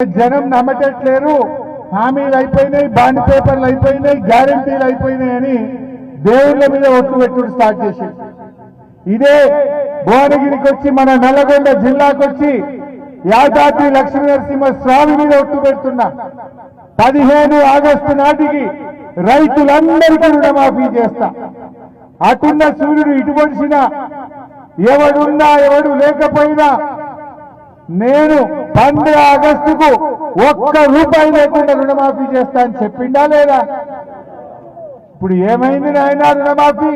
జనం నమ్మటట్లేరు. హామీలు అయిపోయినాయి బాండ్ పేపర్లు అయిపోయినాయి గ్యారంటీలు అయిపోయినాయి అని దేవుళ్ళ మీద ఒట్టు పెట్టుడు స్టార్ట్ చేసి ఇదే భువనగిరికి వచ్చి మన నల్లగొండ జిల్లాకొచ్చి యాదాద్రి లక్ష్మీ నరసింహ స్వామి మీద ఒట్టు పెడుతున్నా. పదిహేను ఆగస్టు నాటికి రైతులందరికీ రుణమాఫీ చేస్తా. అటున్న సూర్యుడు ఇటు పొడిచినా ఎవడున్నా ఎవడు లేకపోయినా నేను పంద్ర ఆగస్టుకు ఒక్క రూపాయి లేకుండా రుణమాఫీ చేస్తా అని చెప్పిండా లేదా? ఇప్పుడు ఏమైంది నాయన రుణమాఫీ?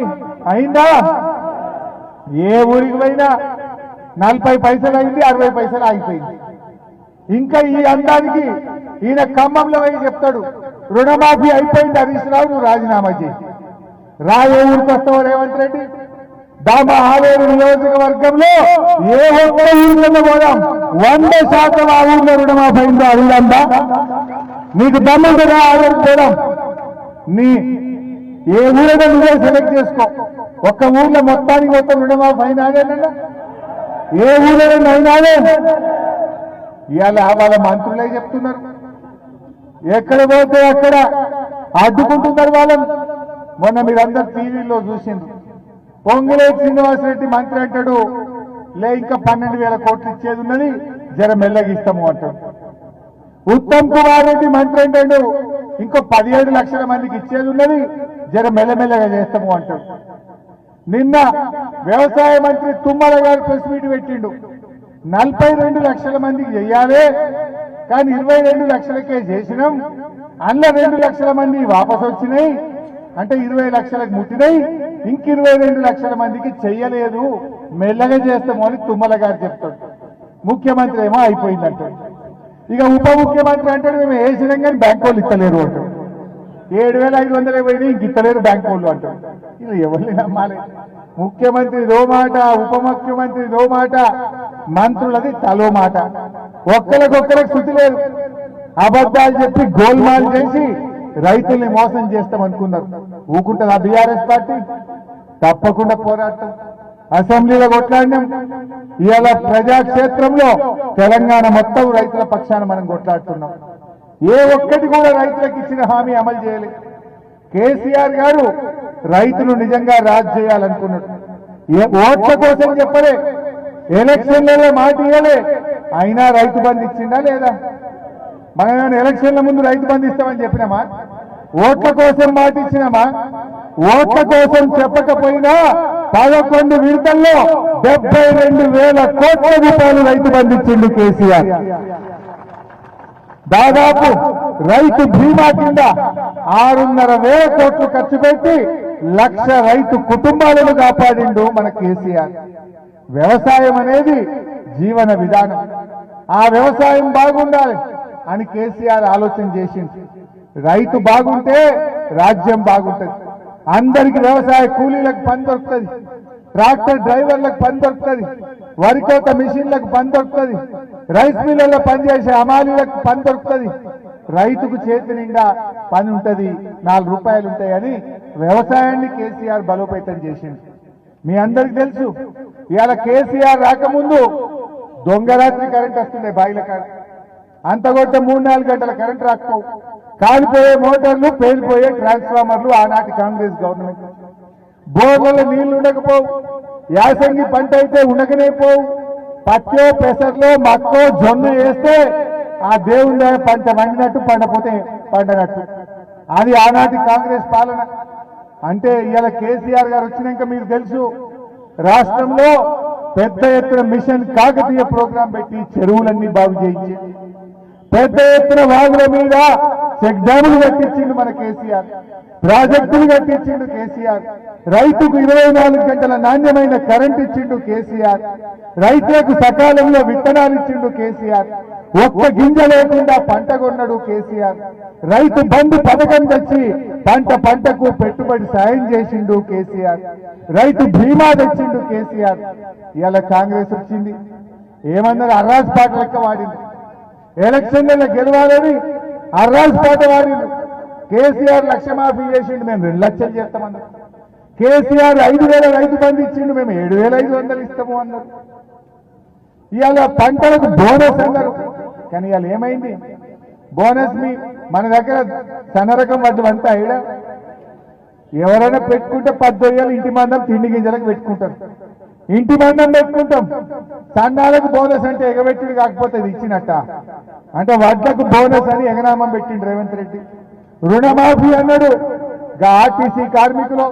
అయిందా? ఏ ఊరికి పోయినా నలభై పైసలు అయింది అరవై పైసలు ఆగిపోయింది. ఇంకా ఈ అందానికి ఈయన ఖమ్మంలో పోయి చెప్తాడు రుణమాఫీ అయిపోయింది హరీష్ రావు నువ్వు రాజీనామా చేసి రాయే ఊరికి వస్తావు రేవంత్ రెడ్డి? దామ నియోజకవర్గంలో ఏ ఒక్క ఊరిలో పోదాం. వంద శాతం ఆ ఊర్లో రుణమాఫీ అయిందో అడుగుదా నీకు దమ్ము కదా ఆవేరు పోదాం. నీ ఏ ఊరిలో నువ్వే సెలెక్ట్ చేసుకో. ఒక్క ఊర్లో మొత్తానికి మొత్తం రుణమాఫీ అయినాదేనన్నా ఏ ఊరైనా అయినాదే ఇవాళ వాళ్ళ మంత్రులే చెప్తున్నారు. ఎక్కడ పోతే అక్కడ అడ్డుకుంటున్నారు వాళ్ళని. మొన్న మీరందరు టీవీలో చూసింది పొంగులే శ్రీనివాసరెడ్డి మంత్రి అంటాడు లే ఇంకా పన్నెండు వేల కోట్లు ఇచ్చేది ఉన్నది జర మెల్లగిస్తాము అంటాడు. ఉత్తమ్ కుమార్ రెడ్డి మంత్రి అంటాడు ఇంకో పదిహేడు లక్షల మందికి ఇచ్చేది ఉన్నది జర మెల్లమెల్లగా చేస్తాము అంటాడు. నిన్న వ్యవసాయ మంత్రి తుమ్మల గారు ప్రెస్ మీట్ పెట్టిండు నలభై రెండు లక్షల మందికి చెయ్యాలి కానీ ఇరవై రెండు లక్షలకే చేసినాం అందులో రెండు లక్షల మంది వాపసు వచ్చినాయి అంటే ఇరవై లక్షలకు ముట్టినాయి ఇంక ఇరవై రెండు లక్షల మందికి చెయ్యలేదు. మెల్లగా చేస్తాము అని తుమ్మల గారు చెప్తాడు. ముఖ్యమంత్రి ఏమో అయిపోయిందంటాడు ఇక ఉప ముఖ్యమంత్రి అంటాడు మేము వేసినాం కానీ బ్యాంక్ వాళ్ళు ఇస్తలేరు అంటాడు ఏడు వేల ఐదు వందలు పోయినాయి ఇంక ఇస్తలేరు బ్యాంక్ వాళ్ళు అంటాడు ఇది ఎవరిని నమ్మాలి? ముఖ్యమంత్రి దో మాట ఉప ముఖ్యమంత్రి దో మాట మంత్రులది తలో మాట. ఒక్కరికొక్కరికి శృతి లేదు. అబద్ధాలు చెప్పి గోల్మాల్ చేసి రైతుల్ని మోసం చేస్తాం అనుకున్నారు ఊకుంటుందా బీఆర్ఎస్ పార్టీ? తప్పకుండా పోరాటం అసెంబ్లీలో కొట్లాడినాం. ఇవాళ ప్రజాక్షేత్రంలో తెలంగాణ మొత్తం రైతుల పక్షాన మనం కొట్లాడుతున్నాం. ఏ ఒక్కటి కూడా రైతులకు ఇచ్చిన హామీ అమలు చేయలేదు కేసీఆర్ గారు రైతులు నిజంగా రాజ్ చేయాలనుకున్నాడు ఏ ఓట్ల కోసం చెప్పలే. ఎలక్షన్లలో మాట ఇవ్వలే అయినా రైతు బంధు ఇచ్చిందా లేదా? మనం ఏమైనా ఎలక్షన్ల ముందు రైతు బంధు ఇస్తామని చెప్పినామా? ఓట్ల కోసం మాట ఇచ్చినామా? ఓట్ల కోసం చెప్పకపోయినా పదకొండు విడతల్లో డెబ్బై రెండు వేల కోట్ల రూపాయలు రైతు బంధించింది కేసీఆర్. దాదాపు రైతు బీమా కింద ఆరున్నర వేల కోట్లు ఖర్చు పెట్టి లక్ష రైతు కుటుంబాలను కాపాడిండు మన కేసీఆర్. వ్యవసాయం అనేది జీవన విధానం. ఆ వ్యవసాయం బాగుండాలి అని కేసీఆర్ ఆలోచన చేసింది రైతు బాగుంటే రాజ్యం బాగుంటుంది. అందరికి వ్యవసాయ కూలీలకు పని దొరుకుతుంది. ట్రాక్టర్ డ్రైవర్లకు పని దొరుకుతుంది. వరి కోత మిషన్లకు పని దొరుకుతుంది. రైస్ మిల్లుల్లో పనిచేసే అమాలీలకు పని దొరుకుతుంది. రైతుకు చేతి నిండా పని ఉంటుంది నాలుగు రూపాయలు ఉంటాయని వ్యవసాయాన్ని కేసీఆర్ బలోపేతం చేసింది మీ అందరికి తెలుసు ఇవాళ కేసీఆర్ రాకముందు దొంగరాత్రి కరెంట్ వస్తుండే బాయిల కరెంట్ అంత కొట్టే మూడు నాలుగు గంటల కరెంట్ రాకపోవు కాలిపోయే మోటార్లు పేలిపోయే ట్రాన్స్ఫార్మర్లు ఆనాటి కాంగ్రెస్ గవర్నమెంట్. బోర్లలో నీళ్ళు ఉండకపోవు. యాసంగి పంట అయితే ఉండకనే పోవు. పచ్చో పెసర్లో మక్కో జొన్న వేస్తే ఆ దేవుని పంట వండినట్టు పండపోతే పండనట్టు. అది ఆనాటి కాంగ్రెస్ పాలన. అంటే ఇవాళ కేసీఆర్ గారు వచ్చినాక మీకు తెలుసు రాష్ట్రంలో పెద్ద ఎత్తున మిషన్ కాకతీయ ప్రోగ్రాం పెట్టి చెరువులన్నీ బాగు చేయించి పెద్ద ఎత్తున వాగుల మీద చెక్ డ్యాములు కట్టించిండు మన కేసీఆర్. ప్రాజెక్టులు కట్టించిండు కేసీఆర్. రైతుకు ఇరవై నాలుగు గంటల నాణ్యమైన కరెంట్ ఇచ్చిండు కేసీఆర్. రైతులకు సకాలంలో విత్తనాలు ఇచ్చిండు కేసీఆర్. ఒక్క గింజ లేకుండా పంట కొన్నాడు కేసీఆర్. రైతు బంధు పథకం తెచ్చి పంట పంటకు పెట్టుబడి సాయం చేసిండు కేసీఆర్. రైతు బీమా తెచ్చిండు కేసీఆర్. ఇలా కాంగ్రెస్ వచ్చింది. ఏమన్నారు? అర్రాజ్ పాట లెక్క వాడింది. ఎలక్షన్లలో గెలవాలని అర్రాజ్ పాట కేసీఆర్ లక్ష మాఫీ చేసిండు మేము రెండు లక్షలు చేస్తామన్నారు కేసీఆర్ ఐదు వేల రైతు బంధు ఇచ్చిండు మేము ఏడు వేల ఐదు వందలు ఇస్తాము అన్నారు. ఇవాళ పంటలకు బోనస్ అన్నారు. కానీ ఇవాళ ఏమైంది? బోనస్ మీ మన దగ్గర సన్నరకం వడ్డు అంతా ఈడ ఎవరైనా పెట్టుకుంటే పద్దెయ్యాలు ఇంటి మందం తిండి గింజలకు పెట్టుకుంటారు. ఇంటి మందం పెట్టుకుంటాం. సన్నాలకు బోనస్ అంటే ఎగబెట్టుడు కాకపోతే ఇది ఇచ్చినట్ట. అంటే వడ్లకు బోనస్ అని ఎగనామం పెట్టిండు రేవంత్ రెడ్డి. రుణమాఫీ అన్నాడు. ఆర్టీసీ కార్మికులు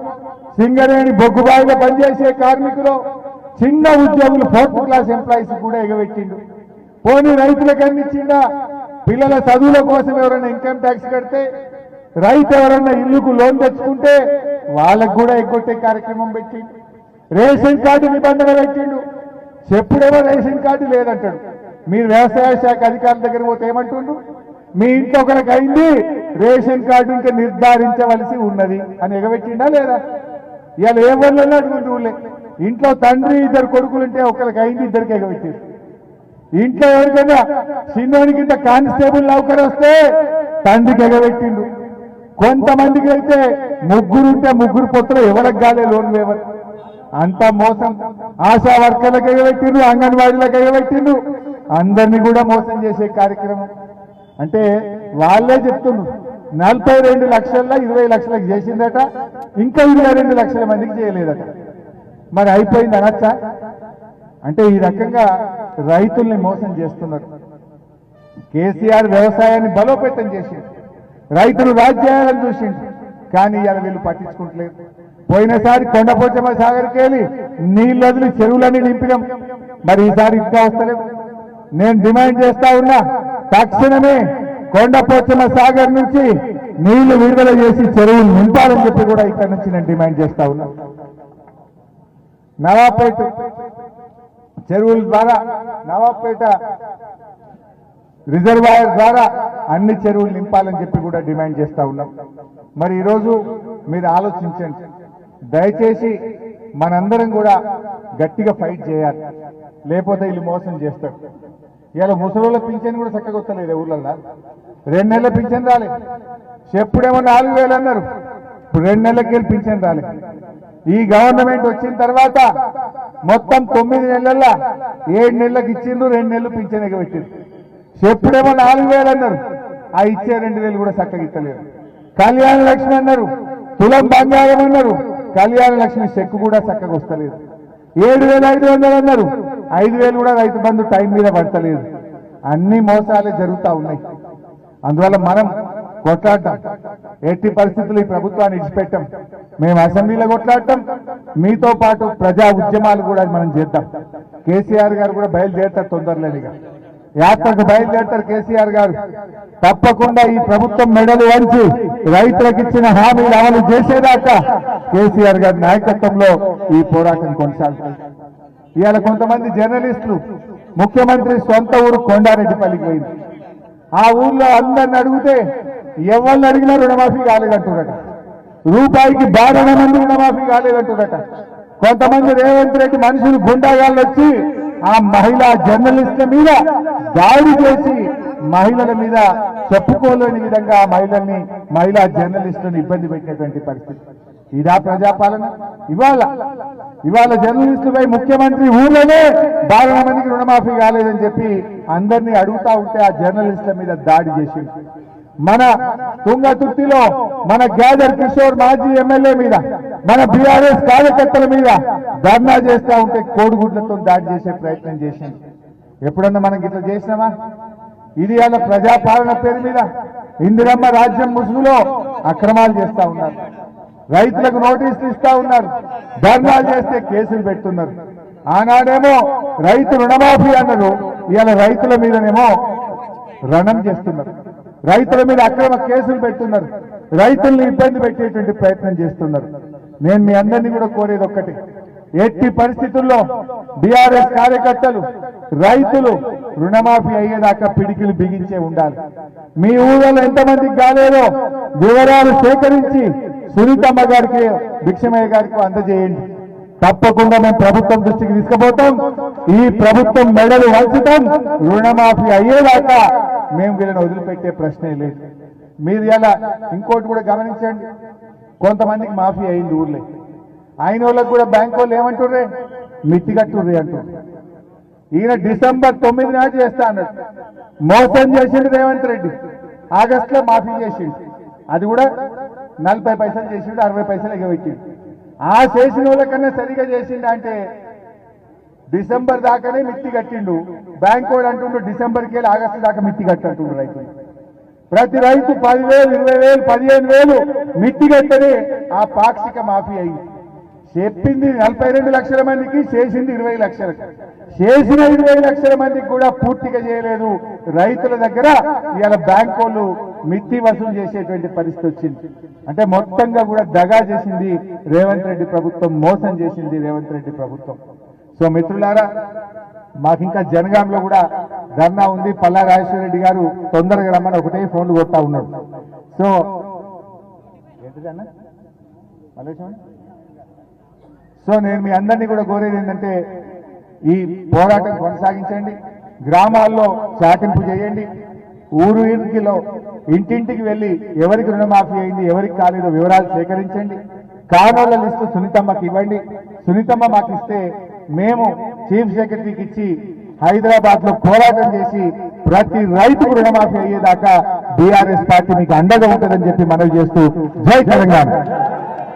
సింగరేణి బొగ్గుబాయిలో పనిచేసే కార్మికులు చిన్న ఉద్యోగులు ఫోర్త్ క్లాస్ ఎంప్లాయీస్ కూడా ఎగబెట్టిండు. పోనీ రైతులకు అందించిందా పిల్లల చదువుల కోసం ఎవరైనా ఇన్కమ్ ట్యాక్స్ కడితే రైతు ఎవరన్నా ఇల్లుకు లోన్ తెచ్చుకుంటే వాళ్ళకు కూడా ఎగ్గొట్టే కార్యక్రమం పెట్టిండు. రేషన్ కార్డు నిబంధన పెట్టిండు. చెప్పుడేమో రేషన్ కార్డు లేదంటాడు. మీరు వ్యవసాయ శాఖ అధికారుల దగ్గర పోతే ఏమంటుండు? మీ ఇంట్లో ఒకరికి అయింది రేషన్ కార్డు ఇంకా నిర్ధారించవలసి ఉన్నది అని ఎగబెట్టిండా లేదా? ఇవాళ ఏ వల్ల అటువంటి ఊళ్ళే? ఇంట్లో తండ్రి ఇద్దరు కొడుకులుంటే ఒకరికి అయింది ఇద్దరికి ఎగబెట్టారు ఇంట్లో ఎవరికైనా చిన్నోడికి ఇంత కానిస్టేబుల్ నౌకరు వస్తే తండ్రికి ఎగబెట్టిండు. కొంతమందికి అయితే ముగ్గురుంటే ముగ్గురు పొత్తులు ఎవరికి కాలే లోన్ లేవరు అంతా మోసం ఆశా వర్కర్లకు ఎగబెట్టిండు అంగన్వాడీలకు ఎగబెట్టిండు అందరినీ కూడా మోసం చేసే కార్యక్రమం. అంటే వాళ్ళే చెప్తున్నారు నలభై రెండు లక్షల్లో ఇరవై లక్షలకు చేసిందట ఇంకా ఇరవై రెండు లక్షల మందికి చేయలేదట. మరి అయిపోయింది అనొచ్చా? అంటే ఈ రకంగా రైతుల్ని మోసం చేస్తున్నారు. కేసీఆర్ వ్యవసాయాన్ని బలోపేతం చేసిండు రైతులు రాజ్యాలను చూసిండు కానీ ఇవాళ వీళ్ళు పట్టించుకుంటలేదు పోయినసారి కొండపోచమ్మ సాగర్కి వెళ్ళి నీళ్ళు వదిలి చెరువులన్నీ నింపినాం. మరి ఈసారి ఇంకా వస్తలేదు నేను డిమాండ్ చేస్తా ఉన్నా తక్షణమే కొండపోచమ్మ సాగర్ నుంచి నీళ్ళు విడుదల చేసి చెరువులు నింపాలని చెప్పి కూడా ఇక్కడ నుంచి నేను డిమాండ్ చేస్తా ఉన్నా. నవాపేట చెరువుల ద్వారా నవాపేట రిజర్వాయర్ ద్వారా అన్ని చెరువులు నింపాలని చెప్పి కూడా డిమాండ్ చేస్తా ఉన్నాం. మరి ఈరోజు మీరు ఆలోచించండి. దయచేసి మనందరం కూడా గట్టిగా ఫైట్ చేయాలి. లేకపోతే వీళ్ళు మోసం చేస్తారు. ఇవాళ ముసలోళ్ళ పింఛన్ కూడా చక్కగా వస్తలేదు ఊర్లల్లో. రెండు నెలల పింఛన్ రాలే. చెప్పుడేమో నాలుగు వేలు అన్నారు. ఇప్పుడు రెండు నెలలకి వెళ్ళి పింఛన్ రాలే. ఈ గవర్నమెంట్ వచ్చిన తర్వాత మొత్తం తొమ్మిది నెలల్లో ఏడు నెలలకు ఇచ్చిండ్రు రెండు నెలలు పింఛన్ ఎగబెట్టిండ్రు చెప్పుడేమో నాలుగు వేలు అన్నారు. ఆ ఇచ్చే రెండు వేలు కూడా చక్కగా ఇస్తలేరు. కళ్యాణ లక్ష్మి అన్నారు. తులం బంగారం అన్నారు. కళ్యాణ లక్ష్మి చెక్కు కూడా చక్కగా వస్తలేదు. ఏడు వేల ఐదు వందలు అన్నారు. ఐదు వేలు కూడా రైతు బంధు టైం మీద పడతలేదు. అన్ని మోసాలే జరుగుతూ ఉన్నాయి. అందువల్ల మనం కొట్లాడటం ఎట్టి పరిస్థితులు ఈ ప్రభుత్వాన్ని ఇచ్చిపెట్టాం మేము అసెంబ్లీలో కొట్లాడటం మీతో పాటు ప్రజా ఉద్యమాలు కూడా మనం చేద్దాం. కేసీఆర్ గారు కూడా బయలుదేరుతారు తొందరలేనిగా యాత్రకు బయలుదేరతారు కేసీఆర్ గారు. తప్పకుండా ఈ ప్రభుత్వం మెడలు వంచి రైతులకు ఇచ్చిన హామీలు అమలు చేసేదాకా కేసీఆర్ గారి నాయకత్వంలో ఈ పోరాటం కొనసాగుతుంది. ఇవాళ కొంతమంది జర్నలిస్టులు ముఖ్యమంత్రి సొంత ఊరు కొండారెడ్డిపల్లికి పోయింది. ఆ ఊర్లో అందరిని అడిగితే ఎవరిని అడిగినా రుణమాఫీ కాలేదంటున్నట. రూపాయికి బారణ మంది రుణమాఫీ కాలేదంటున్నట. కొంతమంది రేవంత్ రెడ్డి మనుషులు గుండాగాళ్ళు వచ్చి ఆ మహిళా జర్నలిస్టుల మీద దాడి చేసి మహిళల మీద చెప్పుకోలేని విధంగా మహిళల్ని మహిళా జర్నలిస్టులను ఇబ్బంది పెట్టినటువంటి పరిస్థితి. ఇదా ప్రజాపాలన? ఇవాళ ఇవాళ జర్నలిస్టులపై ముఖ్యమంత్రి ఊళ్ళోనే బాగా మందికి రుణమాఫీ కాలేదని చెప్పి అందరినీ అడుగుతా ఉంటే ఆ జర్నలిస్టుల మీద దాడి చేసింది మన తుంగతుర్తిలో మన గ్యాదర్ కిషోర్ మాజీ ఎమ్మెల్యే మీద మన బీఆర్ఎస్ కార్యకర్తల మీద ధర్నా చేస్తా ఉంటే కోడిగుడ్లతో దాడి చేసే ప్రయత్నం చేసింది. ఎప్పుడన్నా మనం ఇట్లా చేసినామా? ఇది అలా ప్రజాపాలన పేరు మీద ఇందిరమ్మ రాజ్యం ముసుగులో అక్రమాలు చేస్తా ఉన్నారు. రైతులకు నోటీసులు ఇస్తా ఉన్నారు. ధర్నాలు చేస్తే కేసులు పెడుతున్నారు. ఆనాడేమో రైతు రుణమాఫీ అన్నారు. ఇవాళ రైతుల మీదనేమో రణం చేస్తున్నారు. రైతుల మీద అక్రమ కేసులు పెడుతున్నారు. రైతుల్ని ఇబ్బంది పెట్టేటువంటి ప్రయత్నం చేస్తున్నారు. నేను మీ అందరినీ కూడా కోరేది ఒక్కటి. ఎట్టి పరిస్థితుల్లో బీఆర్ఎస్ కార్యకర్తలు రైతులు రుణమాఫీ అయ్యేదాకా పిడికిలు బిగించే ఉండాలి. మీ ఊళ్ళో ఎంతమందికి కాలేదో వివరాలు సేకరించి సునీతమ్మ గారికి భిక్షమయ్య గారికి అందజేయండి. తప్పకుండా మేము ప్రభుత్వం దృష్టికి తీసుకుపోతాం. ఈ ప్రభుత్వం మెడలు వంచుతాం. రుణమాఫీ అయ్యేదాకా మేము వీళ్ళని వదిలిపెట్టే ప్రశ్నే లేదు. మీరు ఎలా ఇంకోటి కూడా గమనించండి. కొంతమందికి మాఫీ అయింది ఊర్లే. అయిన వాళ్ళకి కూడా బ్యాంక్ వాళ్ళు ఏమంటుర్రే? మిత్తి కట్టుర్రి అంటారు ఈయన డిసెంబర్ తొమ్మిది నాడు చేస్తా అన్నాడు. మోసం చేసిండు రేవంత్ రెడ్డి. ఆగస్ట్లో మాఫీ చేసిండు. అది కూడా నలభై పైసలు చేసిండు అరవై పైసలు ఎగబెట్టిండు. ఆ చేసిన వాళ్ళకన్నా సరిగా చేసిండు అంటే డిసెంబర్ దాకానే మిత్తి కట్టిండు. బ్యాంక్ వాడు అంటుండు డిసెంబర్కి వెళ్ళి ఆగస్టు దాకా మిత్తి కట్టంటుండు రైతులు. ప్రతి రైతు పదివేలు ఇరవై వేలు పదిహేను వేలు మిత్తి కట్టని ఆ పాక్షిక మాఫీ అయింది. చెప్పింది నలభై రెండు లక్షల మందికి చేసింది ఇరవై లక్షలకు. చేసిన ఇరవై లక్షల మందికి కూడా పూర్తిగా చేయలేదు. రైతుల దగ్గర ఇవాళ బ్యాంక్ వాళ్ళు మిత్తి వసూలు చేసేటువంటి పరిస్థితి వచ్చింది. అంటే మొత్తంగా కూడా దగా చేసింది రేవంత్ రెడ్డి ప్రభుత్వం మోసం చేసింది రేవంత్ రెడ్డి ప్రభుత్వం. సో మిత్రులారా మాకు ఇంకా జనగాంలో కూడా ధర్నా ఉంది. పల్లా రాజేశ్వర రెడ్డి గారు తొందరగా రమ్మని ఒకటే ఫోన్లు కొడతా ఉన్నాడు సో సో నేను మీ అందరినీ కూడా కోరేది ఏంటంటే ఈ పోరాటం కొనసాగించండి. గ్రామాల్లో చాటింపు చేయండి. ఊరు ఇంటిలో ఇంటింటికి వెళ్ళి ఎవరికి రుణమాఫీ అయింది ఎవరికి కాలేదో వివరాలు సేకరించండి. కానోళ్ళ లిస్టు సునీతమ్మకి ఇవ్వండి. సునీతమ్మ మాకు ఇస్తే మేము చీఫ్ సెక్రటరీకి ఇచ్చి హైదరాబాద్లో పోరాటం చేసి ప్రతి రైతుకు రుణమాఫీ అయ్యేదాకా బీఆర్ఎస్ పార్టీ మీకు అండగా ఉంటుందని చెప్పి మనవి చేస్తూ జై తెలంగాణ.